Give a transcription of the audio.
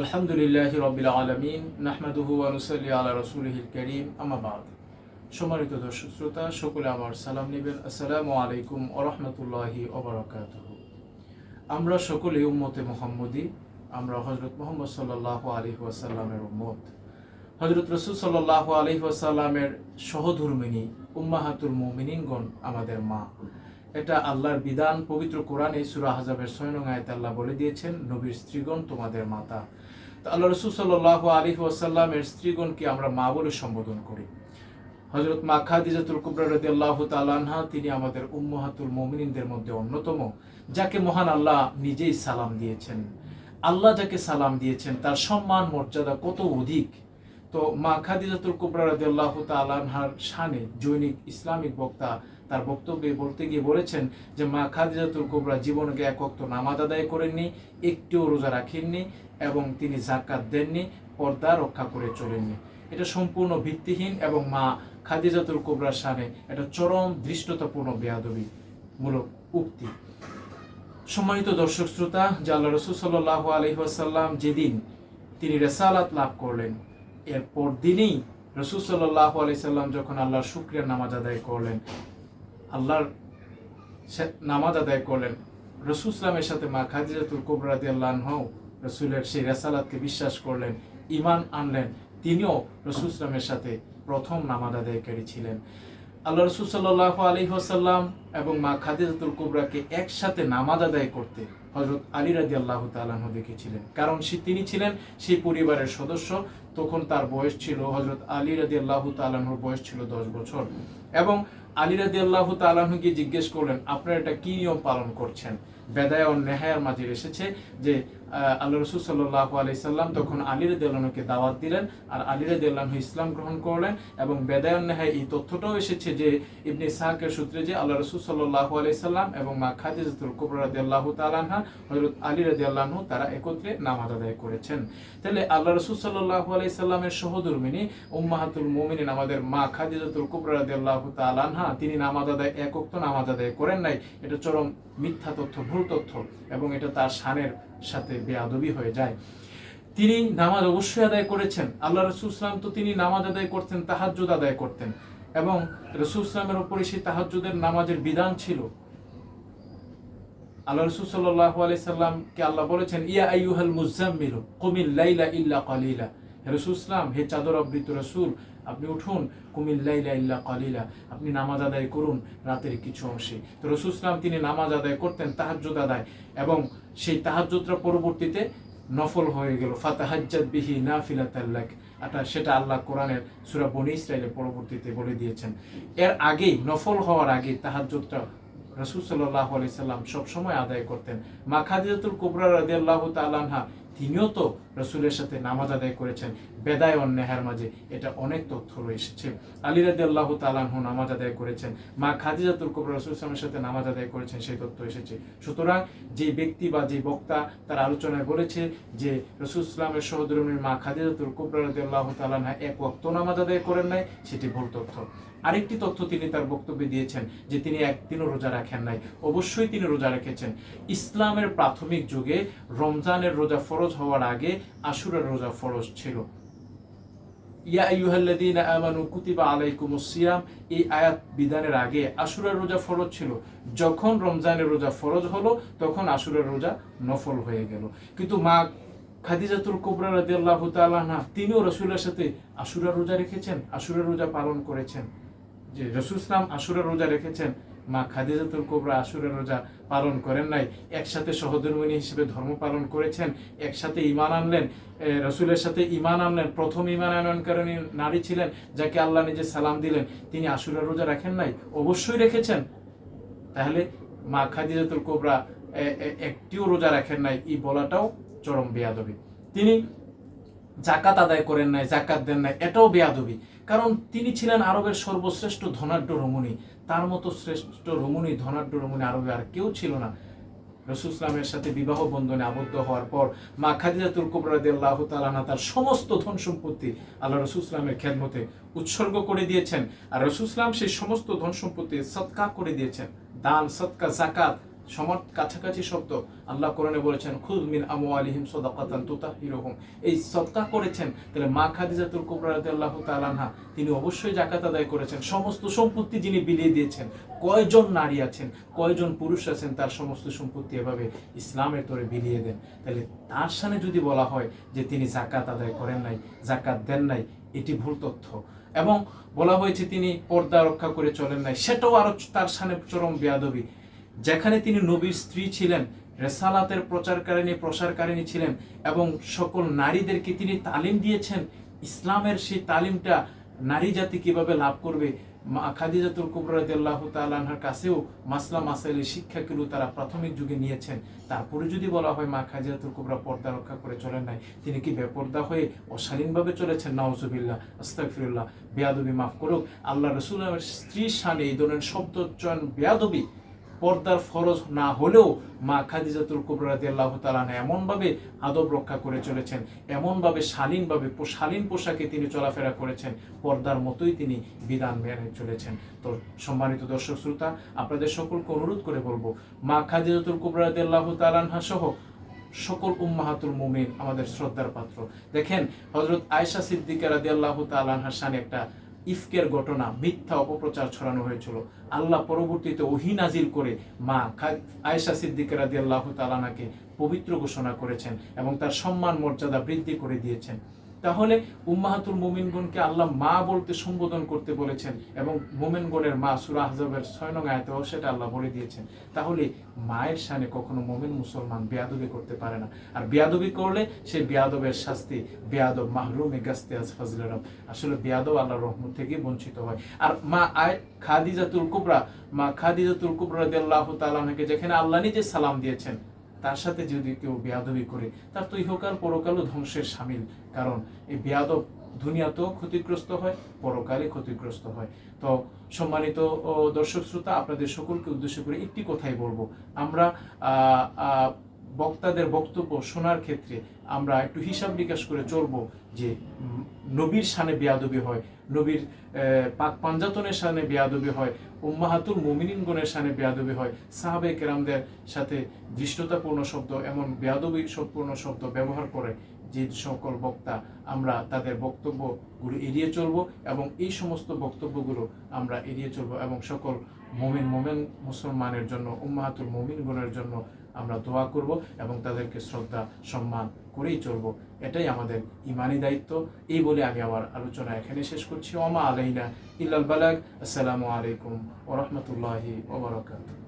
আলহামদুলিল্লাহ রবিল আলমিন, নাহমাদুহু আনুসাল্লি আলা রসুলহিল করিম আমাবাদ সম্মানিত দর্শক শ্রোতা, সকলে আমার সালাম নেবেন। আসসালামু আলাইকুম ওরহমতুল্লাহি ওবরাকাত আমরা সকলে উম্মতে মোহাম্মদী, আমরা হজরত মোহাম্মদ সাল্লাহ আলী ওয়াসাল্লামের উম্মত। হজরত রসুল সাল্লাহ আলী ওয়াসাল্লামের সহধর্মিনী, উম্মাহাতুল মুমিনিনগণ আমাদের মা। এটা আল্লাহর বিধান, পবিত্র কোরআনে সুরা হাজাবের ছয় নং আয়াতে আল্লাহ বলে দিয়েছেন, নবীর স্ত্রীগণ তোমাদের মাতা। তো আল্লাহ রসুল সাল্লাহ আলী ওয়াসাল্লামের স্ত্রীগণকে আমরা মা বলে সম্বোধন করি। হজরত মা খাদিজাতুল কুবরা রদি আল্লাহ তালানহা তিনি আমাদের উম্মাহাতুল মমিনদের মধ্যে অন্যতম, যাকে মহান আল্লাহ নিজেই সালাম দিয়েছেন। আল্লাহ যাকে সালাম দিয়েছেন, তার সম্মান, মর্যাদা কত অধিক। তো মা খাদিজাতুল কুবরা রদি আল্লাহ তালানহার শানে জৈনিক ইসলামিক বক্তা তার বক্তব্যে বলতে গিয়ে বলেছেন যে, মা খাদিজাতুল কুবরা জীবনকে এক অক্ত নামাজ আদায় করেননি, একটিও রোজা রাখেননি এবং তিনি জাকাত দেননি, পর্দা রক্ষা করে চলেননি। এটা সম্পূর্ণ ভিত্তিহীন এবং মা খাদিজাতুল কুবরার সামনে এটা চরম দৃষ্টতাপূর্ণ বেয়াদবি মূলক উক্তি। সম্মানিত দর্শক শ্রোতা আল্লাহ রসুল সাল্লাহ আলহিহাসাল্লাম যেদিন তিনি রেসালাত লাভ করলেন, এরপর দিনেই রসুল সাল্লাহ আলি সাল্লাম যখন আল্লাহর শুক্রিয়ার নামাজ আদায় করলেন আল্লাহর নামাজ আদায় করলেন। রসুল ইসলামের সাথে মা খাদিজাতুল কুবরাদি হও রসুলের সেই রেসালাতকে বিশ্বাস করলেন ইমান আনলেন, তিনিও রসুল ইসলামের সাথে প্রথম নামাজ আদায়কারী ছিলেন। আল্লাহ রসুল সাল্লাহ আলী হাসাল্লাম এবং মা খাদিজাতুল কুবরাকে একসাথে নামাজ আদায় করতে হজরত আলী রাজি আল্লাহ তালাহ দেখেছিলেন। কারণ সে তিনি ছিলেন সেই পরিবারের সদস্য, তখন তার বয়স ছিল হজরত আলী রাজি আল্লাহ তালাহর বয়স ছিল দশ বছর। এবং আলী রাজি আল্লাহ তালাহকে জিজ্ঞেস করলেন, আপনারা এটা কি নিয়ম পালন করছেন? বেদায় ও নেহায়ার মাঝে এসেছে যে আল্লাহ রসুল সাল্লাহ আলি সাল্লাম তখন আলী রাদি দাওয়াত দিলেন আর আলী রাদি ইসলাম গ্রহণ করলেন এবং বেদায়ন নেহায় এই তথ্যটাও এসেছে যে, ইবনে সাহাকের সূত্রে যে আল্লাহ রসুল সাল্লাহ আলি সাল্লাম এবং মা খাদিজাতুল কুবর রাদি আল্লাহ তালাহা হজরত আলী রাদি আল্লাহ তারা একত্রে নামাজ আদায় করেছেন। তাহলে আল্লাহ রসুল সাল্লাহ আলি সাল্লামের উম্মাহাতুল মোমিনিন, আমাদের মা খাদিজাতুল কুবর রাদি আল্লাহ তালাহা তিনি নামাজ আদায় একক্ত নামাজ আদায় করেন নাই। এটা চরম মিথ্যা তথ্য ভুল তথ্য এবং এটা তার শানের সাথে বেআবি হয়ে যায়। তিনি নামাজ অবশ্যই আদায় করেছেন। আল্লাহ রসুল ইসলাম তো তিনি নামাজ আদায় করতেন তাহাজুদ আদায় করতেন এবং রসুল ইসলামের উপরে সেই তাহাজুদের নামাজের বিধান ছিল। আল্লাহ রসুল সাল্লাহ আলি সাল্লামকে আল্লাহ বলেছেন, ইয়া আইয়ুহাল মুজাম্মিল কুমিল ইল্লা কালিলা। রসুল ইসলাম, হে চাদর আবৃত রসুল, আপনি উঠুন কুমিল্লাইলা ইল্লা কালিলা, আপনি নামাজ আদায় করুন রাতের কিছু অংশে। তো রসুল ইসলাম তিনি নামাজ আদায় করতেন তাহাজ্জুদ আদায় এবং সেই তাহাজ্জুদটা পরবর্তীতে নফল হয়ে গেল। ফাতাহাজ্জাদ বিহি না ফিলাতাল্লাক এটা সেটা আল্লাহ কোরআনের সুরা বনি ইসরায়েলের পরবর্তীতে বলে দিয়েছেন। এর আগেই, নফল হওয়ার আগে তাহাজ্জুদটা রসুল সাল্লাহ আলি সাল্লাম সবসময় আদায় করতেন। মা খাদিজাতুল কুবরা রাজি আল্লাহ তালানহা তিনিও তো রসুলের সাথে নামাজ আদায় করেছেন, বেদায় অন্যায়ের মাঝে। এটা অনেক তথ্য রয়েছে আলী রাদি আল্লাহ তালাহ নামাজ আদায় করেছেন, মা খাদিজাতুল কুবরা রসুল ইসলামের সাথে নামাজ আদায় করেছেন, সেই তথ্য এসেছে। সুতরাং যে ব্যক্তি বা যে বক্তা তার আলোচনায় বলেছে যে রসুল ইসলামের সহধর্মীর মা খাদিজাতুল কুবরা রাদি আল্লাহ তালাহা এক ওক্ত নামাজ আদায় করেন নাই, সেটি ভুল তথ্য। আরেকটি তথ্য তিনি তার বক্তব্যে দিয়েছেন যে তিনি একদিনও রোজা রাখেন নাই। অবশ্যই তিনি রোজা রেখেছেন। ইসলামের প্রাথমিক যুগে রমজানের রোজা ফরজ হওয়ার আগে আশুরের রোজা ফরজ ছিল। বিধানের আগে রোজা ফরজ ছিল। যখন রমজানের রোজা ফরজ হলো, তখন আশুরার রোজা নফল হয়ে গেল। কিন্তু মা খাদিজাতুল কুবরা রাদিয়াল্লাহু তাআলা তিনিও রসুলের সাথে আশুরার রোজা রেখেছেন, আশুরার রোজা পালন করেছেন। যে রসুল ইসলাম আশুরার রোজা রেখেছেন, মা খাদিজাতুল কোবরা আসুরের রোজা পালন করেন নাই, একসাথে সহধর্মিনী হিসেবে ধর্ম পালন করেছেন, একসাথে ইমান আনলেন রসুলের সাথে ইমান আনলেন, প্রথম ইমান আনয়নকারী নারী ছিলেন, যাকে আল্লাহ নিজে সালাম দিলেন, তিনি আসুরের রোজা রাখেন নাই? অবশ্যই রেখেছেন। তাহলে মা খাদিজাতুল কোবরা একটিও রোজা রাখেন নাই, এই বলাটাও চরম বেয়াদবি। তিনি জাকাত আদায় করেন নাই জাকাত দেন নাই, এটাও বেয়াদবি। কারণ তিনি ছিলেন আরবের সর্বশ্রেষ্ঠ ধনাঢ্য রমণী। তার মতো শ্রেষ্ঠ রমণী, ধনাঢ্য রমণী আরবে আর কেউ ছিল না। রসুল ইসলামের সাথে বিবাহ বন্ধনে আবদ্ধ হওয়ার পর মা খাদিজাতুল আল্লাহ তালানা তার সমস্ত ধন সম্পত্তি আল্লাহ রসুল ইসলামের খেদমতে উৎসর্গ করে দিয়েছেন। আর রসুল ইসলাম সেই সমস্ত ধন সম্পত্তি সৎকা করে দিয়েছেন। দান, সৎকা জাকাত সমান কাছাকাছি শব্দ আল্লাহ কোরআনে বলেছেন, খুদ মিন আমু আলিহিম সদাকাতান তুতাহিরুহুম। এই সদকা করেছেন, তাহলে মা খাদিজাতুল কুবরা রাদিয়াল্লাহু তাআলাহা তিনি অবশ্যই জাকাত আদায় করেছেন। সমস্ত সম্পত্তি যিনি বিলিয়ে দিয়েছেন, কয়জন নারী আছেন, কয়জন পুরুষ আছেন, তার সমস্ত সম্পত্তি এভাবে ইসলামের তোরে বিলিয়ে দেন। তাহলে তার সামনে যদি বলা হয় যে তিনি জাকাত আদায় করেন নাই জাকাত দেন নাই, এটি ভুল তথ্য। এবং বলা হয়েছে তিনি পর্দা রক্ষা করে চলেন নাই, সেটাও আরও তার সামনে চরম বেয়াদবি। যেখানে তিনি নবীর স্ত্রী ছিলেন, রেসালাতের প্রচারকারিণী, প্রসারকারিণী ছিলেন এবং সকল নারীদেরকে তিনি তালিম দিয়েছেন। ইসলামের সেই তালিমটা নারী জাতি কীভাবে লাভ করবে? খাদিজাতুল কুবরাদিল্লাহ তালাহার কাছেও মাসলা মাসাইলের শিক্ষাগুলো তারা প্রাথমিক যুগে নিয়েছেন। তারপরে যদি বলা হয় মা খাদিজাতুল কুবরা পর্দা রক্ষা করে চলেন নাই, তিনি কি বেপর্দা হয়ে অশালীনভাবে চলেছেন? নওজুবিল্লাহ আস্তাফিরুল্লাহ বেয়াদবি মাফ করুক। আল্লাহ রসুলের স্ত্রীর সানে এই ধরনের শব্দ চয়ন বেয়াদবি পর্দার ফরজ না হলেও মা খাদিজাতুল কুবরাদি আল্লাহ তালান এমনভাবে আদব রক্ষা করে চলেছেন, এমনভাবে শালীনভাবে শালীন পোশাকে তিনি চলাফেরা করেছেন, পর্দার মতোই তিনি বিধান মেনে চলেছেন। তো সম্মানিত দর্শক শ্রোতা, আপনাদের সকলকে অনুরোধ করে বলব, মা খাদিজাতুল কুবরাদি আল্লাহ তালানহা সহ সকল উম্মাহাতুল মুমিন আমাদের শ্রদ্ধার পাত্র। দেখেন হজরত আয়সা সিদ্দিকা রাদি আল্লাহ তালানহার সানে একটা ইফকের ঘটনা, মিথ্যা অপপ্রচার ছড়ানো হয়েছিল। আল্লাহ পরবর্তীতে ওহি নাজিল করে মা আয়সা আয়েশা সিদ্দিকা রাদি আল্লাহ তালানাকে পবিত্র ঘোষণা করেছেন এবং তার সম্মান মর্যাদা বৃদ্ধি করে দিয়েছেন। তাহলে উম্মাহাতুল মুমিনগণকে আল্লাহ মা বলতে সম্বোধন করতে বলেছেন এবং মোমেনগণের মা সুরা আহজাবের ছয় নং আয়তেও সেটা আল্লাহ বলে দিয়েছেন। তাহলে মায়ের সানে কখনো মোমেন মুসলমান বেয়াদবি করতে পারে না। আর বেয়াদবি করলে সে বেয়াদবের শাস্তি, বেয়াদব মাহরুমে গাস্তে আজ ফজলে আসলে বেয়াদব আল্লাহ রহমত থেকে বঞ্চিত হয়। আর মা আয় খাদিজাতুল কুবরা, মা খাদিজাতুল কুবরা দেল্লাহ তালাকে যেখানে আল্লাহ নিজে সালাম দিয়েছেন তার সাথে যদি কেউ বেয়াদবি করে, তার তো ইহকাল পরকালও ধ্বংসের সামিল। কারণ এই বেয়াদব দুনিয়াতেও ক্ষতিগ্রস্ত হয়, পরকালে ক্ষতিগ্রস্ত হয়। তো সম্মানিত দর্শক শ্রোতা, আপনাদের সকলকে উদ্দেশ্য করে একটি কথাই বলব। আমরা বক্তাদের বক্তব্য শোনার ক্ষেত্রে আমরা একটু হিসাব নিকাশ করে চলবো যে নবীর সানে বেয়াদবি হয়, নবীর পাক পাঞ্জাতনের সানে বেয়াদবি হয়, উম্মাহাতুল মুমিনিনগণের সানে বেয়াদবি হয়। সাহাবে কেরামদের সাথে দৃষ্টতাপূর্ণ শব্দ, এমন বেয়াদবি সম্পূর্ণ শব্দ ব্যবহার করে যে সকল বক্তা, আমরা তাদের বক্তব্যগুলো এড়িয়ে চলবো এবং এই সমস্ত বক্তব্যগুলো আমরা এড়িয়ে চলবো এবং সকল মোমিন, মোমেন মুসলমানের জন্য, উম্মাহাতুল মোমিনগণের জন্য আমরা দোয়া করব এবং তাদেরকে শ্রদ্ধা, সম্মান করেই চলব। এটাই আমাদের ইমানি দায়িত্ব। এই বলে আমি আমার আলোচনা এখানে শেষ করছি। ওমা আলাইনা ইল্লাল বালাগ। আসসালামু আলাইকুম ওরহমতুল্লাহি ওবরাকাতুহ